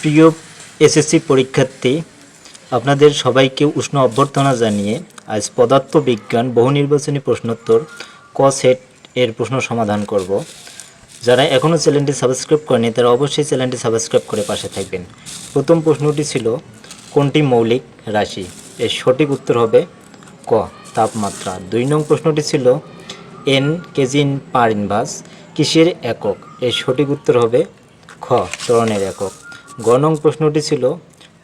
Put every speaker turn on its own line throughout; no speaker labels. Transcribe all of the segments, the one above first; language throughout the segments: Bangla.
প্রিয় এসএসসি পরীক্ষার্থী, আপনাদের সবাইকে উষ্ণ অভ্যর্থনা জানিয়ে আজ পদার্থ বিজ্ঞান বহু নির্বাচনী প্রশ্নোত্তর ক সেট এর প্রশ্ন সমাধান করব। যারা এখনও চ্যানেলটি সাবস্ক্রাইব করেনি, তারা অবশ্যই চ্যানেলটি সাবস্ক্রাইব করে পাশে থাকবেন। প্রথম প্রশ্নটি ছিল, কোনটি মৌলিক রাশি? এর সঠিক উত্তর হবে ক, তাপমাত্রা। দুই নং প্রশ্নটি ছিল, এন কেজি পার ইনভার্স কিসের একক? এর সঠিক উত্তর হবে খ, ত্বরণের একক। গ নং প্রশ্নটি ছিল,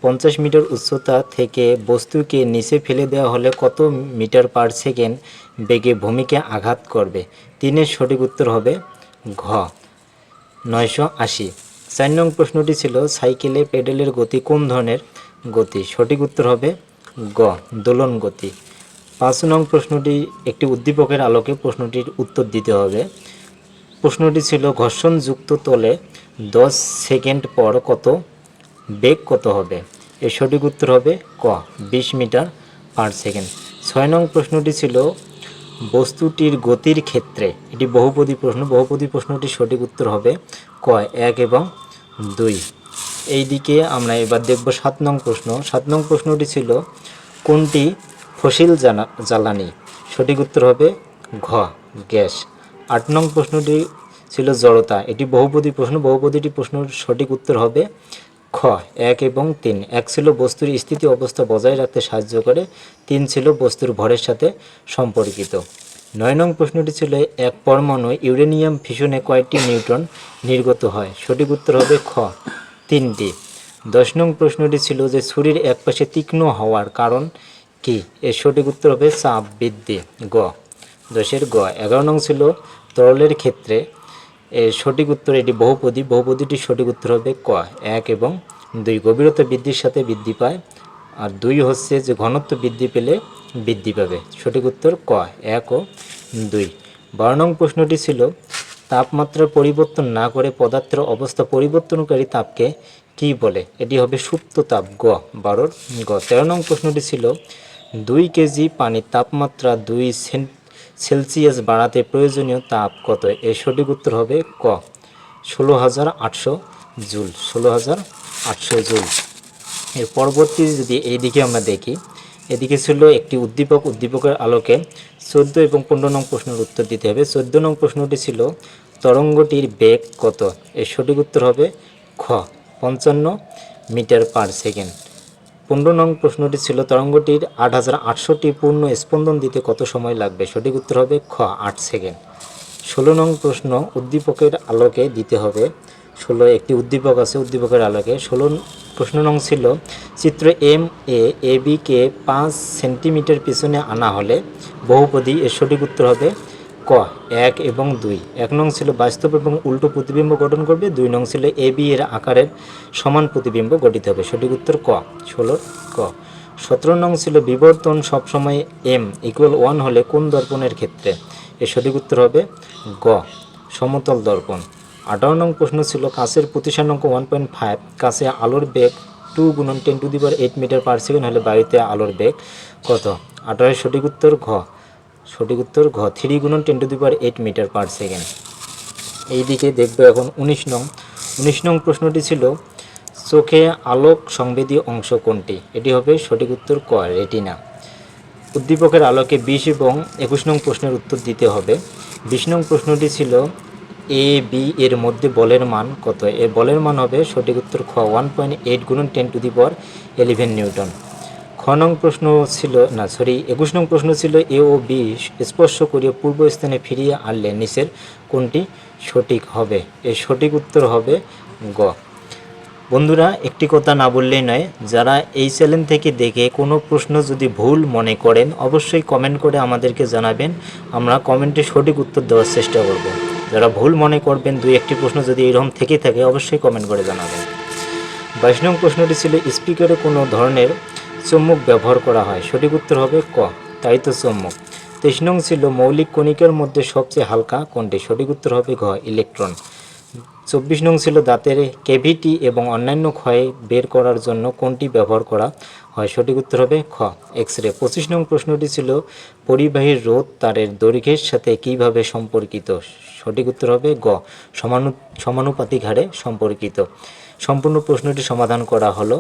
পঞ্চাশ মিটার উচ্চতা থেকে বস্তুকে নিচে ফেলে দেওয়া হলে কত মিটার পার সেকেন্ড বেগে ভূমিকে আঘাত করবে? তিনের সঠিক উত্তর হবে ঘ, নয়শো আশি। চার নং প্রশ্নটি ছিল, সাইকেলে পেডেলের গতি কোন ধরনের গতি? সঠিক উত্তর হবে গ, দোলন গতি। পাঁচ নং প্রশ্নটি একটি উদ্দীপকের আলোকে প্রশ্নটির উত্তর দিতে হবে। প্রশ্নটি ছিল, ঘর্ষণযুক্ত তলে দশ সেকেন্ড পর কত বেগ কত হবে? এর সঠিক উত্তর হবে ক, বিশ মিটার পার সেকেন্ড। ছয় নং প্রশ্নটি ছিল, বস্তুটির গতির ক্ষেত্রে, এটি বহুপদী প্রশ্ন, বহুপদী প্রশ্নটির সঠিক উত্তর হবে ক, এক এবং দুই। এইদিকে আমরা এবার দেখব সাত নং প্রশ্ন। সাত নং প্রশ্নটি ছিল, কোনটি ফসিল জ্বালানি? সঠিক উত্তর হবে ঘ, গ্যাস। আট নং প্রশ্নটি ছিল জড়তা। এটি বহুপদী প্রশ্ন, বহুপদীটি প্রশ্নের সঠিক উত্তর হবে খ, এক এবং তিন। এক ছিল বস্তুর স্থিতি অবস্থা বজায় রাখতে সাহায্য করে, তিন ছিল বস্তুর ভরের সাথে সম্পর্কিত। নয় নং প্রশ্নটি ছিল, এক পরমাণু ইউরেনিয়াম ফিশনে কয়েকটি নিউট্রন নির্গত হয়। সঠিক উত্তর হবে খ, তিনটি। দশ নং প্রশ্নটি ছিল যে ছুরির একপাশে তীক্ষ্ণ হওয়ার কারণ কি? এর সঠিক উত্তর হবে চাপ বৃদ্ধি, গ। দশের গ, এগারো নং ছিল তরলের ক্ষেত্রে সঠিক উত্তর এটি বহুপদী, বহুপদীটির সঠিক উত্তর হবে ক, এক এবং দুই। গভীরতা বৃদ্ধির সাথে বৃদ্ধি পায়, আর দুই হচ্ছে যে ঘনত্ব বৃদ্ধি পেলে বৃদ্ধি পাবে। সঠিক উত্তর ক, এক ও দুই। বারো নং প্রশ্নটি ছিল, তাপমাত্রার পরিবর্তন না করে পদার্থের অবস্থা পরিবর্তনকারী তাপকে কি বলে? এটি হবে সুপ্ত তাপ, গ, বারোর গ। তেরো নং প্রশ্নটি ছিল, দুই কেজি পানির তাপমাত্রা দুই সেন্ট সেলসিয়াস বাড়াতে প্রয়োজনীয় তাপ কত? এর সঠিক উত্তর হবে ক। ষোলো হাজার আটশো জুল ষোলো হাজার আটশো জুল। এর পরবর্তী যদি এইদিকে আমরা দেখি, এদিকে ছিল একটি উদ্দীপক, উদ্দীপকের আলোকে চোদ্দ এবং পনেরো নং প্রশ্নের উত্তর দিতে হবে। চোদ্দ নং প্রশ্নটি ছিল, তরঙ্গটির বেগ কত? এর সঠিক উত্তর হবে খ, পঞ্চান্ন মিটার পার সেকেন্ড। পনেরো নং প্রশ্নটি ছিল, তরঙ্গটির আট হাজার আটশোটি পূর্ণ স্পন্দন দিতে কত সময় লাগবে? সঠিক উত্তর হবে খ, আট সেকেন্ড। ষোলো নং প্রশ্ন, উদ্দীপকের আলোকে দিতে হবে। ষোলো, একটি উদ্দীপক আছে, উদ্দীপকের আলোকে। ষোলো প্রশ্ন নং ছিল, চিত্র এম এ এ বিকে পাঁচ সেন্টিমিটার পিছনে আনা হলে বহুপদী, এর সঠিক উত্তর হবে ক, এক এবং দুই। এক নং ছিল বাস্তব এবং উল্টো প্রতিবিম্ব গঠন করবে। দুই নং ছিল এ, বি এর আকারের সমান প্রতিবিম্ব গঠিত হবে। সঠিক উত্তর ক, ষোলো ক। সতেরো নং ছিল বিবর্তন সবসময় এম ইকুয়াল ওয়ান হলে কোন দর্পণের ক্ষেত্রে? এর সঠিক উত্তর হবে গ, সমতল দর্পণ। আঠারো নং প্রশ্ন ছিল কাছের প্রতিসারাঙ্ক ওয়ান পয়েন্ট ফাইভ কাছে আলোর বেগ টু গুণন ten to the power eight metre per second হলে বায়ুতে আলোর বেগ কত? আঠারোর সঠিক উত্তর ঘ সঠিক উত্তর ঘ, থ্রি গুণন ten to the power eight metre per second এইদিকে দেখব এখন উনিশ নং। উনিশ নং প্রশ্নটি ছিল, চোখে আলোক সংবেদী অংশ কোনটি? এটি হবে সঠিক উত্তর ক, রেটিনা। উদ্দীপকের আলোকে বিশ এবং একুশ নং প্রশ্নের উত্তর দিতে হবে। বিশ নং প্রশ্নটি ছিল, এ, বি এর মধ্যে বলের মান কত? এর বলের মান হবে সঠিক উত্তর খ ওয়ান পয়েন্ট এইট গুণন ten to the power eleven newton খ নং প্রশ্ন ছিল, না সরি একুশ নং প্রশ্ন ছিল, এ ও বি স্পর্শ করিয়ে পূর্ব স্থানে ফিরিয়ে আনলে নিচের কোনটি সঠিক হবে? এর সঠিক উত্তর হবে গ। বন্ধুরা, একটি কথা না বললেই নয়, যারা এই চ্যানেল থেকে দেখে কোনো প্রশ্ন যদি ভুল মনে করেন, অবশ্যই কমেন্ট করে আমাদেরকে জানাবেন, আমরা কমেন্টে সঠিক উত্তর দেওয়ার চেষ্টা করব। যারা ভুল মনে করবেন, দুই একটি প্রশ্ন যদি এরকম থেকে থাকে, অবশ্যই কমেন্ট করে জানাবেন। বাইশ নং প্রশ্নটি ছিল, স্পিকারে কোনো ধরনের চুম্বক ব্যবহার করা হয়। সঠিক উত্তর হবে ক। তাই তো চুম্বক তেইশ নং ছিল মৌলিক কণিকার মধ্যে সবচেয়ে হালকা কোনটি সঠিক উত্তর হবে ঘ, ইলেকট্রন। চব্বিশ নং ছিল দাঁতের কেভিটি এবং অন্যান্য ক্ষয় বের করার জন্য কোনটি ব্যবহার করা হয়। সঠিক উত্তর হবে খ এক্স রে পঁচিশ নং প্রশ্নটি ছিল পরিবাহী রোধ তারের দৈর্ঘ্যের সাথে কীভাবে সম্পর্কিত? সঠিক উত্তর হবে গ, সমানু সমানুপাতিক হারে সম্পর্কিত। সম্পূর্ণ প্রশ্নটি সমাধান করা হলো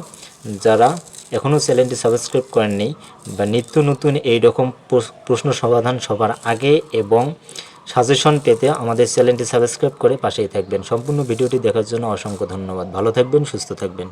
যারা এখনও চ্যানেলটি সাবস্ক্রাইব করেননি বা নিত্য নতুন এই রকম প্রশ্ন সমাধান সবার আগে এবং সাজেশন পেতে আমাদের চ্যানেলটি সাবস্ক্রাইব করে পাশেই থাকবেন। সম্পূর্ণ ভিডিওটি দেখার জন্য অসংখ্য ধন্যবাদ। ভালো থাকবেন, সুস্থ থাকবেন।